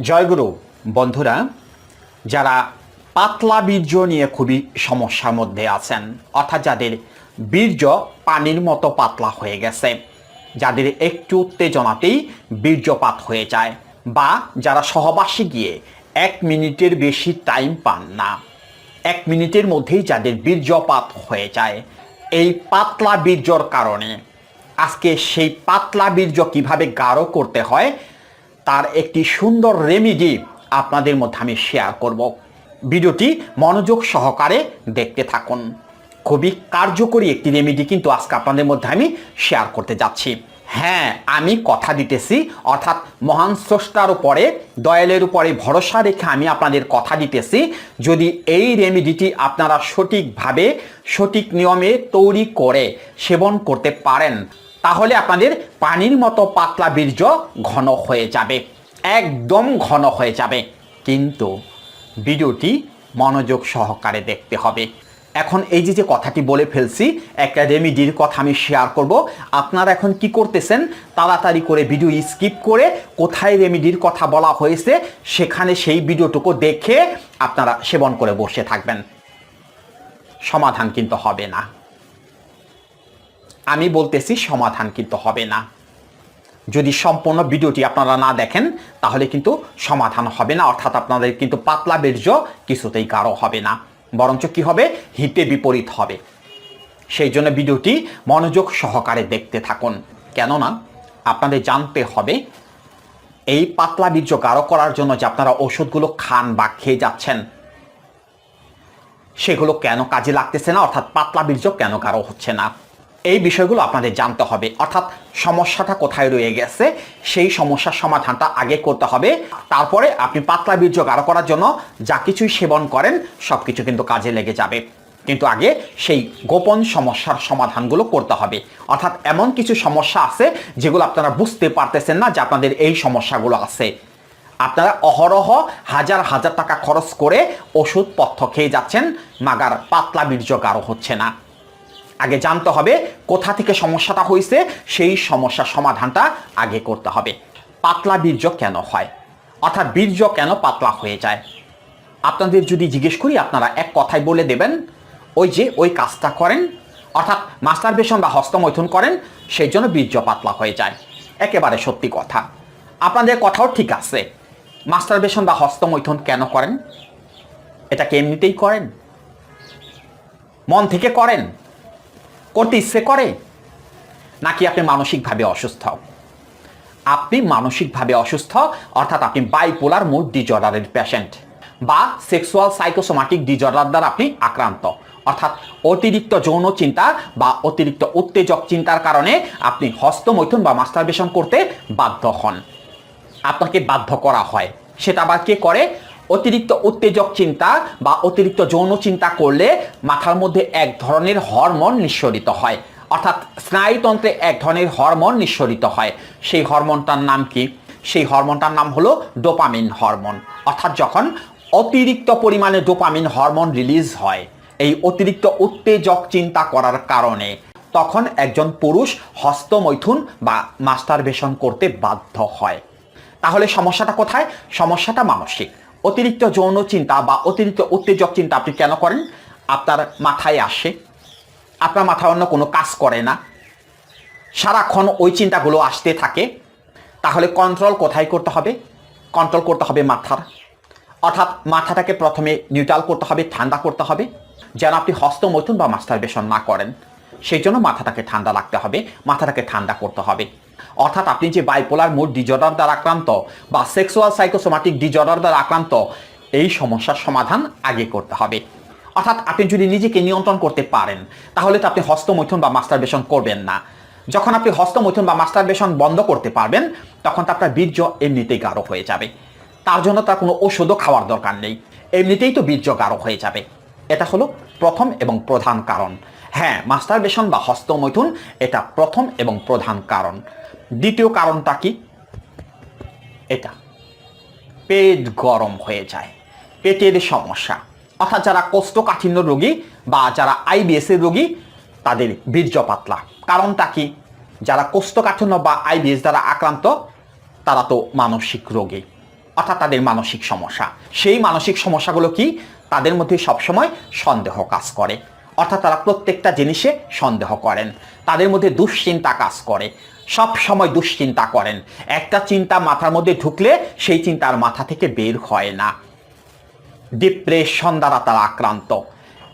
জয়গুরু, বন্ধুরা, যারা পাতলা বীর্য নিয়ে খুবই সমস্যার মধ্যে আছেন, অর্থাৎ যাদের বীর্য পানির মতো পাতলা হয়ে গেছে, যাদের একটু উত্তেজনাতেই বীর্যপাত হয়ে যায়, বা যারা সহবাসে গিয়ে এক মিনিটের বেশি টাইম পান না, এক মিনিটের মধ্যেই যাদের বীর্যপাত হয়ে যায়, এই পাতলা বীর্যর কারণে। আজকে সেই পাতলা বীর্য কীভাবে গাঢ় করতে হয় তার একটি সুন্দর রেমিডি আপনাদের মধ্যে আমি শেয়ার করব। ভিডিওটি মনোযোগ সহকারে দেখতে থাকুন। খুবই কার্যকরী একটি রেমিডি কিন্তু আজকে আপনাদের মধ্যে আমি শেয়ার করতে যাচ্ছি। হ্যাঁ আমি কথা দিতেছি, অর্থাৎ মহান স্রষ্টার উপরে, দয়ালের উপরে ভরসা রেখে আমি আপনাদের কথা দিতেছি। যদি এই রেমিডিটি আপনারা সঠিকভাবে, সঠিক নিয়মে তৈরি করে সেবন করতে পারেন তাহলে আপনাদের পানির মতো পাতলা বীর্য ঘন হয়ে যাবে, একদম ঘন হয়ে যাবে। কিন্তু ভিডিওটি মনোযোগ সহকারে দেখতে হবে। এখন এই যে যে কথাটি বলে ফেলছি একটা রেমিডির কথা আমি শেয়ার করব। আপনারা এখন কি করতেছেন? তাড়াতাড়ি করে ভিডিও স্কিপ করে কোথায় রেমিডির কথা বলা হয়েছে, সেখানে সেই ভিডিওটুকু দেখে আপনারা সেবন করে বসে থাকবেন। সমাধান কিন্তু হবে না। আমি বলতেছি সমাধান কিন্তু হবে না। যদি সম্পূর্ণ ভিডিওটি আপনারা না দেখেন, তাহলে কিন্তু সমাধান হবে না, অর্থাৎ আপনাদের কিন্তু পাতলা বীর্য কিছুতেই গাঢ় হবে না, বরঞ্চ কি হবে? হিতে বিপরীত হবে। সেই জন্য ভিডিওটি মনোযোগ সহকারে দেখতে থাকুন। কেননা, আপনাদের জানতে হবে, এই পাতলা বীর্য গাঢ় করার জন্য যে আপনারা ওষুধগুলো খান বা খেয়ে যাচ্ছেন, সেগুলো কেন কাজে লাগতেছে না, অর্থাৎ পাতলা বীর্য কেন গাঢ় হচ্ছে না? এই বিষয়গুলো আপনাদের জানতে হবে। অর্থাৎ সমস্যাটা কোথায় রয়ে গেছে, সেই সমস্যার সমাধানটা আগে করতে হবে। তারপরে আপনি পাতলা বীর্য গাঢ় করার জন্য যা কিছুই সেবন করেন সব কিছু কিন্তু কাজে লেগে যাবে। কিন্তু আগে সেই গোপন সমস্যার সমাধানগুলো করতে হবে। অর্থাৎ এমন কিছু সমস্যা আছে যেগুলো আপনারা বুঝতে পারতেছেন না যে আপনাদের এই সমস্যাগুলো আছে। আপনারা অহরহ হাজার হাজার টাকা খরচ করে ওষুধপত্র খেয়ে যাচ্ছেন, মাগার পাতলা বীর্য গাঢ় হচ্ছে না। আগে জানতে হবে কোথা থেকে সমস্যাটা হয়েছে, সেই সমস্যার সমাধানটা আগে করতে হবে। পাতলা বীর্য কেন হয়? অর্থাৎ বীর্য কেন পাতলা হয়ে যায়? আপনাদের যদি জিজ্ঞেস করি, আপনারা এক কথায় বলে দেবেন, ওই যে ওই কাজটা করেন, অর্থাৎ মাস্টার মাস্টারবেশন বা হস্তমৈথুন করেন, সেই জন্য বীর্য পাতলা হয়ে যায়। একেবারে সত্যি কথা। আপনাদের কথাও ঠিক আছে। মাস্টার মাস্টারবেশন বা হস্তমৈথুন কেন করেন? এটাকে এমনিতেই করেন? মন থেকে করেন? করতে ইচ্ছে করে? নাকি আপনি মানসিকভাবে অসুস্থ? আপনি মানসিকভাবে অসুস্থ, অর্থাৎ আপনি বাইপোলার মুড ডিজর্ডারের পেশেন্ট বা সেক্সুয়াল সাইকোসোমাটিক ডিজর্ডার দ্বারা আপনি আক্রান্ত। অর্থাৎ অতিরিক্ত যৌন চিন্তা বা অতিরিক্ত উত্তেজক চিন্তার কারণে আপনি হস্তমৈথুন বা মাস্টারবেশন করতে বাধ্য হন। আপনাকে বাধ্য করা হয়। সেটা আবার কে করে? অতিরিক্ত উত্তেজক চিন্তা বা অতিরিক্ত যৌন চিন্তা করলে মাথার মধ্যে এক ধরনের হরমোন নিঃসরিত হয়। অর্থাৎ স্নায়ুতন্ত্রে এক ধরনের হরমোন নিঃসরিত হয়। সেই হরমোনটার নাম কি? সেই হরমোনটার নাম হলো ডোপামিন হরমোন। অর্থাৎ যখন অতিরিক্ত পরিমাণে ডোপামিন হরমোন রিলিজ হয়, এই অতিরিক্ত উত্তেজক চিন্তা করার কারণে তখন একজন পুরুষ হস্তমৈথুন বা মাস্টারবেশন করতে বাধ্য হয়। তাহলে সমস্যাটা কোথায়? সমস্যাটা মানসিক। অতিরিক্ত যৌন চিন্তা বা অতিরিক্ত উত্তেজক চিন্তা আপনি কেন করেন? আপনার মাথায় আসে। আপনার মাথায় অন্য কোনো কাজ করে না। সারাক্ষণ ওই চিন্তাগুলো আসতে থাকে। তাহলে কন্ট্রোল কোথায় করতে হবে? কন্ট্রোল করতে হবে মাথার। অর্থাৎ মাথাটাকে প্রথমে নিউট্রাল করতে হবে, ঠান্ডা করতে হবে। যেন আপনি হস্তমৈথুন বা মাস্টারবেশন না করেন। সেই জন্য মাথাটাকে ঠান্ডা রাখতে হবে, মাথাটাকে ঠান্ডা করতে হবে। অর্থাৎ আপনি যে বাইপোলার মোড ডিজর্ডার দ্বারা আক্রান্ত বা সেক্সুয়াল সাইকোসোমাটিক ডিজর্ডার দ্বারা আক্রান্ত, এই সমস্যার সমাধান আগে করতে হবে। অর্থাৎ আপনি যদি নিজেকে নিয়ন্ত্রণ করতে পারেন, তাহলে তো আপনি হস্তমৈথুন বা মাস্টারবেশন করবেন না। যখন আপনি হস্তমৈথুন বা মাস্টারবেশন বন্ধ করতে পারবেন, তখন তো আপনার বীর্য এমনিতেই গাঢ় হয়ে যাবে। তার জন্য তার কোনো ওষুধও খাওয়ার দরকার নেই। এমনিতেই তো বীর্য গাঢ় হয়ে যাবে। এটা হলো প্রথম এবং প্রধান কারণ। হ্যাঁ মাস্টারবেশন বা হস্তমৈথুন এটা প্রথম এবং প্রধান কারণ। দ্বিতীয় কারণটা কি? এটা পেট গরম হয়ে যায়, পেটের সমস্যা। অর্থাৎ যারা কোষ্ঠকাঠিন্য রোগী বা যারা আইবিএস এর রোগী, তাদের বীর্য পাতলা। কারণটা কি? যারা কোষ্ঠকাঠিন্য বা আইবিএস দ্বারা আক্রান্ত, তারা তো মানসিক রোগী। অর্থাৎ তাদের মানসিক সমস্যা। সেই মানসিক সমস্যাগুলো কি? তাদের মধ্যে সবসময় সন্দেহ কাজ করে। অর্থাৎ তারা প্রত্যেকটা জিনিসে সন্দেহ করেন। তাদের মধ্যে দুশ্চিন্তা কাজ করে। সব সময় দুশ্চিন্তা করেন। একটা চিন্তা মাথার মধ্যে ঢুকলে সেই চিন্তা আর মাথা থেকে বের হয় না। ডিপ্রেশন দ্বারা তারা আক্রান্ত।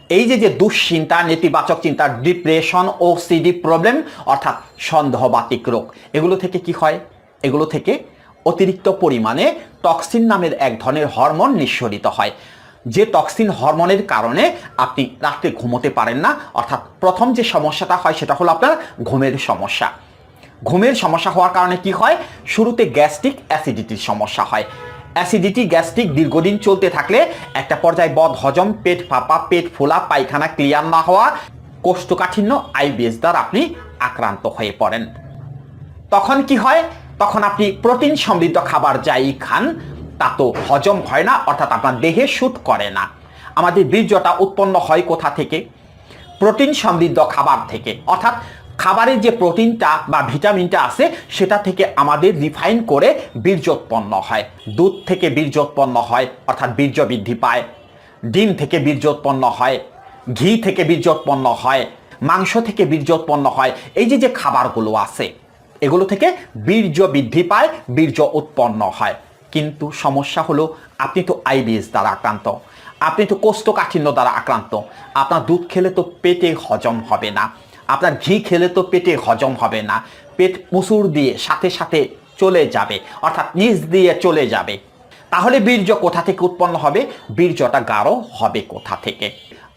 এই যে যে দুশ্চিন্তা, নেতিবাচক চিন্তা, ডিপ্রেশন ও সিডি প্রবলেম, অর্থাৎ সন্দেহবাতিক রোগ, এগুলো থেকে কি হয়? এগুলো থেকে অতিরিক্ত পরিমাণে টক্সিন নামের এক ধরনের হরমোন নিঃসরিত হয়। যে টক্সিন হরমোনের কারণে আপনি রাত্রে ঘুমোতে পারেন না, অর্থাৎ প্রথম যে সমস্যাটা হয় সেটা হলো আপনার ঘুমের সমস্যা। ঘুমের সমস্যা হওয়ার কারণে কি হয়? শুরুতে গ্যাস্ট্রিক অ্যাসিডিটির সমস্যা হয়। অ্যাসিডিটি, গ্যাস্ট্রিক দীর্ঘদিন চলতে থাকলে একটা পর্যায়ে বদ, হজম, পেট ফাঁপা, পেট ফোলা, পায়খানা ক্লিয়ার না হওয়া, কোষ্ঠকাঠিন্য, আইবিএস দ্বারা আপনি আক্রান্ত হয়ে পড়েন। তখন কি হয়? তখন আপনি প্রোটিন সমৃদ্ধ খাবার যাই খান তা তো হজম হয় না, অর্থাৎ আপনার দেহে শুট করে না। আমাদের বীর্যটা উৎপন্ন হয় কোথা থেকে? প্রোটিন সমৃদ্ধ খাবার থেকে। অর্থাৎ খাবারের যে প্রোটিনটা বা ভিটামিনটা আছে, সেটা থেকে আমাদের রিফাইন করে বীর্য উৎপন্ন হয়। দুধ থেকে বীর্য উৎপন্ন হয়, অর্থাৎ বীর্য বৃদ্ধি পায়। ডিম থেকে বীর্য উৎপন্ন হয়, ঘি থেকে বীর্য উৎপন্ন হয়, মাংস থেকে বীর্য উৎপন্ন হয়। এই যে যে খাবারগুলো আছে, এগুলো থেকে বীর্য বৃদ্ধি পায়, বীর্য উৎপন্ন হয়। কিন্তু সমস্যা হলো আপনি তো আইবিএস দ্বারা আক্রান্ত। আপনি তো কোষ্ঠকাঠিন্য দ্বারা আক্রান্ত। আপনার দুধ খেলে তো পেটে হজম হবে না। আপনার ঘি খেলে তো পেটে হজম হবে না। পেট মুসুর দিয়ে সাথে সাথে চলে যাবে, অর্থাৎ নিচ দিয়ে চলে যাবে। তাহলে বীর্য কোথা থেকে উৎপন্ন হবে? বীর্যটা গাঢ় হবে কোথা থেকে?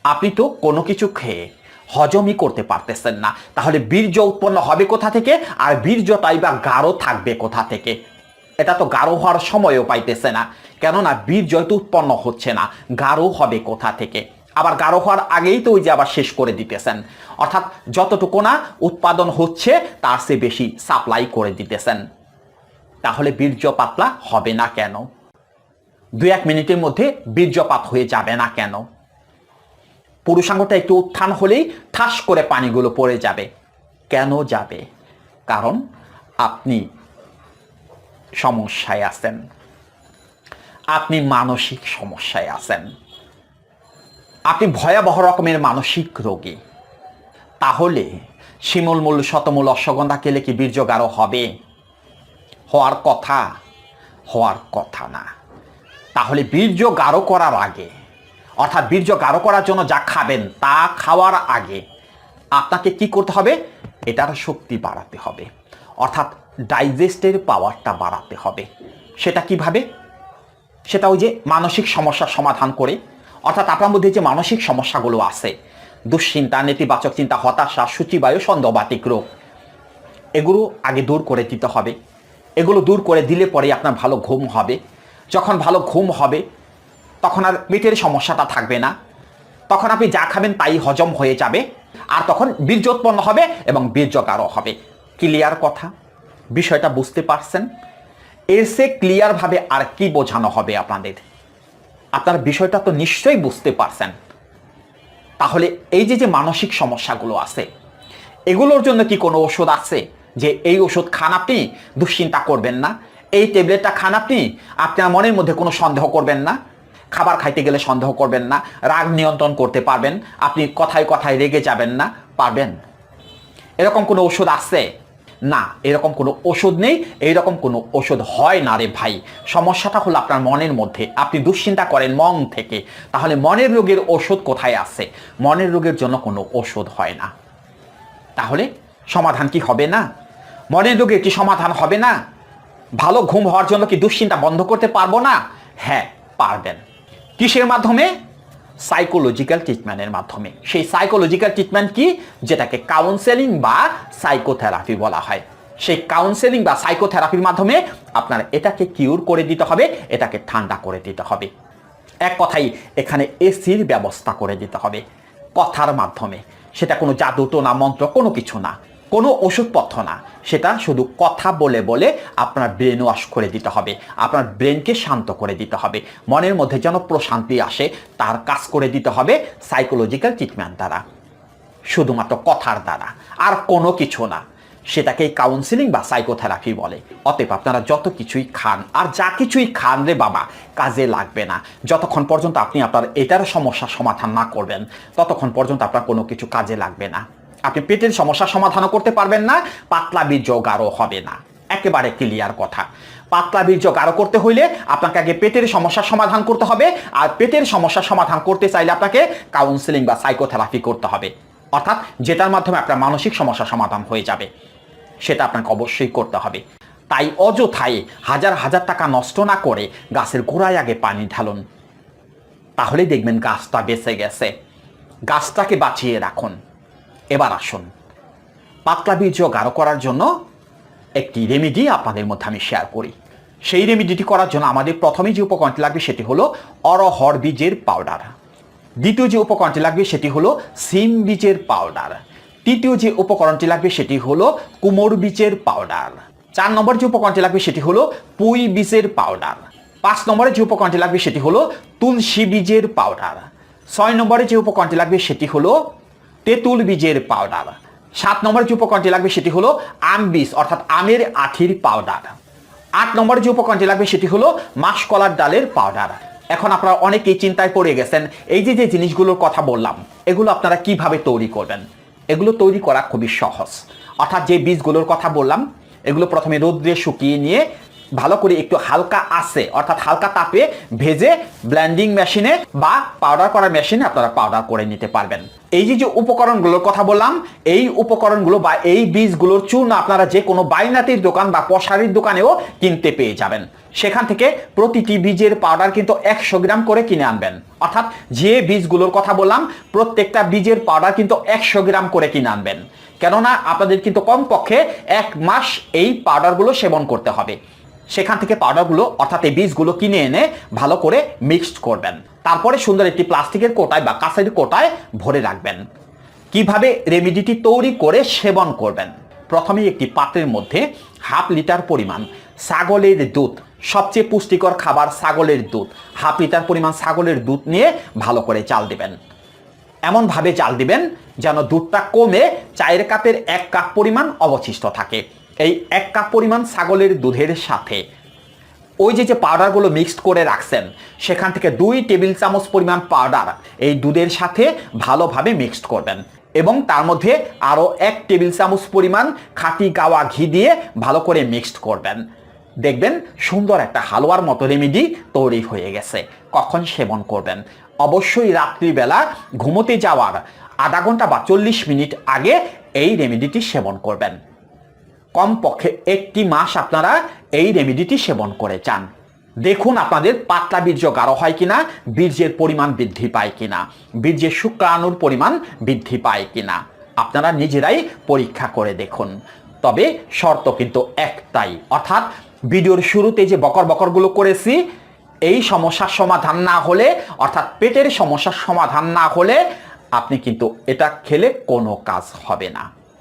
আপনি তো কোনো কিছু খেয়ে হজমই করতে পারতেছেন না। তাহলে বীর্য উৎপন্ন হবে কোথা থেকে? আর বীর্যটাই বা গাঢ় থাকবে কোথা থেকে? এটা তো গাঢ় হওয়ার সময়ও পাইতেছে না। কেননা বীর্য তো উৎপন্ন হচ্ছে না। গাঢ় হবে কোথা থেকে? আবার গাঢ় হওয়ার আগেই তো ওই যে আবার শেষ করে দিতেছেন। অর্থাৎ যতটুকু না উৎপাদন হচ্ছে, তার চেয়ে বেশি সাপ্লাই করে দিতেছেন। তাহলে বীর্য পাতলা হবে না কেন? দু এক মিনিটের মধ্যে বীর্যপাত হয়ে যাবে না কেন? পুরুষাঙ্গটা একটু উত্থান হলেই ঠাস করে পানিগুলো পড়ে যাবে। কেন যাবে? কারণ আপনি সমস্যায় আছেন। আপনি মানসিক সমস্যায় আছেন। আপনি ভয়াবহ রকমের মানসিক রোগী। তাহলে শিমুলমূল শতমূল, অশ্বগন্ধা খেলে কি বীর্য গাঢ় হবে? হওয়ার কথা হওয়ার কথা না। তাহলে বীর্য গাঢ় করার আগে, অর্থাৎ বীর্য গাঢ় করার জন্য যা খাবেন তা খাওয়ার আগে আপনাকে কি করতে হবে? এটার শক্তি বাড়াতে হবে। অর্থাৎ ডাইজেস্টের পাওয়ারটা বাড়াতে হবে। সেটা কীভাবে? সেটা ওই যে মানসিক সমস্যার সমাধান করে। অর্থাৎ আপনার মধ্যে যে মানসিক সমস্যাগুলো আছে, দুশ্চিন্তা, নেতিবাচক চিন্তা, হতাশা, সূচিবায়ু সন্দেহবাতিক রোগ, এগুলো আগে দূর করে দিতে হবে। এগুলো দূর করে দিলে পরে আপনার ভালো ঘুম হবে। যখন ভালো ঘুম হবে, তখন আর পেটের সমস্যাটা থাকবে না। তখন আপনি যা খাবেন তাই হজম হয়ে যাবে। আর তখন বীর্য উৎপন্ন হবে এবং বীর্য গাঢ় হবে। ক্লিয়ার কথা? বিষয়টা বুঝতে পারছেন? এর ক্লিয়ারভাবে আর কি বোঝানো হবে আপনাদের? আপনার বিষয়টা তো নিশ্চয়ই বুঝতে পারছেন। তাহলে এই যে যে মানসিক সমস্যাগুলো আছে, এগুলোর জন্য কি কোনো ওষুধ আছে? যে এই ওষুধ খান আপনি, দুশ্চিন্তা করবেন না। এই ট্যাবলেটটা খান আপনি আপনার মনের মধ্যে কোনো সন্দেহ করবেন না। খাবার খাইতে গেলে সন্দেহ করবেন না। রাগ নিয়ন্ত্রণ করতে পারবেন। আপনি কথায় কথায় রেগে যাবেন না। পারবেন? এরকম কোনো ওষুধ আছে? না, এরকম কোনো ওষুধ নেই, এইরকম কোনো ওষুধ হয় না রে ভাই। সমস্যাটা হলো আপনার মনের মধ্যে। আপনি দুশ্চিন্তা করেন মন থেকে। তাহলে মনের রোগের ওষুধ কোথায় আছে? মনের রোগের জন্য কোনো ওষুধ হয় না। তাহলে সমাধান কি হবে না? মনের রোগের কি সমাধান হবে না? ভালো ঘুম হওয়ার জন্য কি দুশ্চিন্তা বন্ধ করতে পারব না? হ্যাঁ পারবেন। কিসের মাধ্যমে? সাইকোলজিক্যাল ট্রিটমেন্টের মাধ্যমে। সেই সাইকোলজিক্যাল ট্রিটমেন্ট কি? যেটাকে কাউন্সেলিং বা সাইকোথেরাপি বলা হয়। সেই কাউন্সেলিং বা সাইকোথেরাপির মাধ্যমে আপনার এটাকে কিউর করে দিতে হবে, এটাকে ঠান্ডা করে দিতে হবে। এক কথাই এখানে এসির ব্যবস্থা করে দিতে হবে। কথার মাধ্যমে। সেটা কোনো জাদু, টোনা, মন্ত্র কোনো কিছু না। কোনো ওষুধপত্র না, সেটা শুধু কথা বলে বলে আপনার ব্রেন ওয়াশ করে দিতে হবে। আপনার ব্রেনকে শান্ত করে দিতে হবে। মনের মধ্যে যেন প্রশান্তি আসে, তার কাজ করে দিতে হবে সাইকোলজিক্যাল ট্রিটমেন্ট দ্বারা। শুধুমাত্র কথার দ্বারা, আর কোনো কিছু না। সেটাকেই কাউন্সিলিং বা সাইকোথেরাপি বলে। অতএব আপনারা যত কিছুই খান, আর যা কিছুই খান রে বাবা, কাজে লাগবে না। যতক্ষণ পর্যন্ত আপনি আপনার এটার সমস্যার সমাধান না করবেন, ততক্ষণ পর্যন্ত আপনার কোনো কিছু কাজে লাগবে না। আপনি পেটের সমস্যার সমাধানও করতে পারবেন না, পাতলা বীর্য গাঢ় হবে না। একেবারে ক্লিয়ার কথা। পাতলা বীর্য গাঢ় করতে হইলে আপনাকে আগে পেটের সমস্যার সমাধান করতে হবে, আর পেটের সমস্যার সমাধান করতে চাইলে আপনাকে কাউন্সিলিং বা সাইকোথেরাপি করতে হবে। অর্থাৎ যেটার মাধ্যমে আপনার মানসিক সমস্যার সমাধান হয়ে যাবে, সেটা আপনাকে অবশ্যই করতে হবে। তাই অযথায় হাজার হাজার টাকা নষ্ট না করে গাছের গোড়ায় আগে পানি ঢালুন। তাহলেই দেখবেন গাছটা বেঁচে গেছে। গাছটাকে বাঁচিয়ে রাখুন। এবার আসুন। পাতলা বীর্য গাঢ় করার জন্য একটি রেমিডি আপনাদের মধ্যে আমি শেয়ার করি। সেই রেমিডিটি করার জন্য আমাদের প্রথমে যে উপকরণটি লাগবে সেটি হলো অরহর বীজের পাউডার দ্বিতীয় যে উপকরণটি লাগবে সেটি হলো সিম বীজের পাউডার তৃতীয় যে উপকরণটি লাগবে সেটি হলো কুমোর বীজের পাউডার চার নম্বর যে উপকরণটি লাগবে সেটি হলো পুঁই বীজের পাউডার পাঁচ নম্বরে যে উপকরণটি লাগবে সেটি হলো তুলসী বীজের পাউডার ছয় নম্বরে যে উপকরণটি লাগবে সেটি হলো তেঁতুল বীজের পাউডার সাত নম্বরে যে উপকরণটি লাগবে সেটি হলো আম বীজ, অর্থাৎ আমের আঠির পাউডার আট নম্বরে যে উপকরণটি লাগবে সেটি হলো মাসকলার ডালের পাউডার এখন আপনারা অনেকেই চিন্তায় পড়ে গেছেন, এই যে যে জিনিসগুলোর কথা বললাম, এগুলো আপনারা কীভাবে তৈরি করবেন? এগুলো তৈরি করা খুবই সহজ। অর্থাৎ যে বীজগুলোর কথা বললাম, এগুলো প্রথমে রোদ্রে শুকিয়ে নিয়ে ভালো করে একটু হালকা আসে অর্থাৎ হালকা তাপে ভেজে ব্ল্যান্ডিং মেশিনে বা পাউডার করার মেশিনে আপনারা পাউডার করে নিতে পারবেন। এই যে যে উপকরণগুলোর কথা বললাম, এই উপকরণগুলো বা এই বীজগুলোর চূর্ণ আপনারা যে কোনো বাইনাতির দোকান বা পশারির দোকানেও কিনতে পেয়ে যাবেন। সেখান থেকে প্রতিটি বীজের পাউডার কিন্তু একশো গ্রাম করে কিনে আনবেন। অর্থাৎ যে বীজগুলোর কথা বললাম, প্রত্যেকটা বীজের পাউডার কিন্তু একশো গ্রাম করে কিনে আনবেন। কেননা, আপনাদের কিন্তু কমপক্ষে এক মাস এই পাউডারগুলো সেবন করতে হবে। সেখান থেকে পাউডারগুলো অর্থাৎ এই বীজগুলো কিনে এনে ভালো করে মিক্সড করবেন। তারপরে সুন্দর একটি প্লাস্টিকের কোটায় বা কাঁচের কোটায় ভরে রাখবেন। কীভাবে রেমিডিটি তৈরি করে সেবন করবেন? প্রথমে একটি পাত্রের মধ্যে হাফ লিটার পরিমাণ ছাগলের দুধ, সবচেয়ে পুষ্টিকর খাবার ছাগলের দুধ। হাফ লিটার পরিমাণ ছাগলের দুধ নিয়ে ভালো করে চাল দেবেন। এমনভাবে চাল দিবেন যেন দুধটা কমে চায়ের কাপের এক কাপ পরিমাণ অবশিষ্ট থাকে। এই এক কাপ পরিমাণ ছাগলের দুধের সাথে। ওই যে যে পাউডারগুলো মিক্সড করে রাখছেন, সেখান থেকে দুই টেবিল চামচ পরিমাণ পাউডার এই দুধের সাথে ভালোভাবে মিক্সড করবেন এবং তার মধ্যে আরও এক টেবিল চামচ পরিমাণ খাঁটি গাওয়া ঘি দিয়ে ভালো করে মিক্সড করবেন। দেখবেন সুন্দর একটা হালুয়ার মতো রেমেডি তৈরি হয়ে গেছে। কখন সেবন করবেন? অবশ্যই রাত্রিবেলা ঘুমোতে যাওয়ার আধা ঘণ্টা বা চল্লিশ মিনিট আগে এই রেমেডিটি সেবন করবেন। কমপক্ষে একটি মাস আপনারা এই রেমেডিটি সেবন করে চান। দেখুন আপনাদের পাতলা বীর্য গাঢ় হয় কিনা, বীর্যের পরিমাণ বৃদ্ধি পায় কিনা, বীর্যের শুক্রাণুর পরিমাণ বৃদ্ধি পায় কিনা, আপনারা নিজেরাই পরীক্ষা করে দেখুন। তবে শর্ত কিন্তু একটাই, অর্থাৎ ভিডিওর শুরুতে যে বকর বকরগুলো করেছি, এই সমস্যার সমাধান না হলে, অর্থাৎ পেটের সমস্যার সমাধান না হলে, আপনি কিন্তু এটা খেলে কোনো কাজ হবে না।